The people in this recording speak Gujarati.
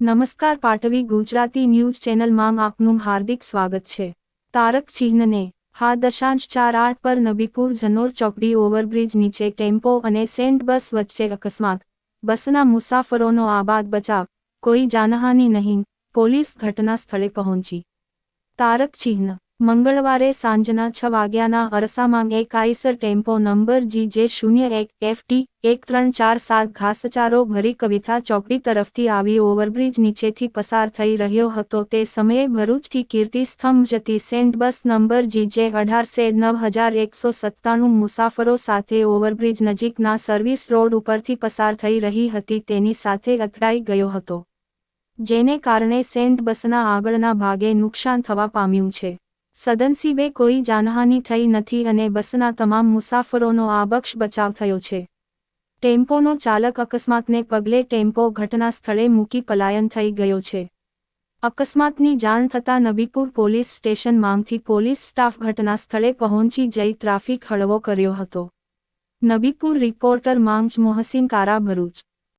નમસ્કાર પાટવી ગુજરાતી ન્યૂઝ ચેનલમાં આપનું હાર્દિક સ્વાગત છે. તારક ચિહ્નને હા દશાંશ ચાર આઠ પર નબીપુર જનોર ચોકડી ઓવરબ્રિજ નીચે ટેમ્પો અને સેન્ટ બસ વચ્ચે અકસ્માત. બસના મુસાફરોનો આબાદ બચાવ. કોઈ જાનહાની નહીં. પોલીસ ઘટના સ્થળે પહોંચી. તારક ચિહ્ન મંગળવારે સાંજના છ વાગ્યાના અરસામાં એક આઈસર ટેમ્પો નંબર જી જે શૂન્ય એક એફટી એક ત્રણ ચાર સાત ઘાસચારો ભરી કવિતા ચોકડી તરફથી આવી ઓવરબ્રિજ નીચેથી પસાર થઈ રહ્યો હતો. તે સમયે ભરૂચથી કીર્તિ સ્તંભ જતી સેન્ટ બસ નંબર જી જે અઢાર સેડ નવ હજાર એકસો સત્તાણું મુસાફરો સાથે ઓવરબ્રિજ નજીકના સર્વિસ રોડ ઉપરથી પસાર થઈ રહી હતી. તેની સાથે અથડાઈ ગયો હતો, જેને કારણે સેન્ટ બસના આગળના ભાગે નુકસાન થવા પામ્યું છે. સદનસીબે કોઈ જાનહાનિ થઈ નથી અને બસના તમામ મુસાફરોનો આબક્ષ બચાવ થયો છે. ટેમ્પોનો ચાલક અકસ્માતને પગલે ટેમ્પો ઘટના સ્થળે મૂકી પલાયન થઈ ગયો છે. અકસ્માતની જાણ થતાં નબીપુર પોલીસ સ્ટેશન માંગથી પોલીસ સ્ટાફ ઘટના સ્થળે પહોંચી જઈ ટ્રાફિક હળવો કર્યો હતો. નબીપુર રિપોર્ટર માંગ મોહસિન કારા ભરૂચ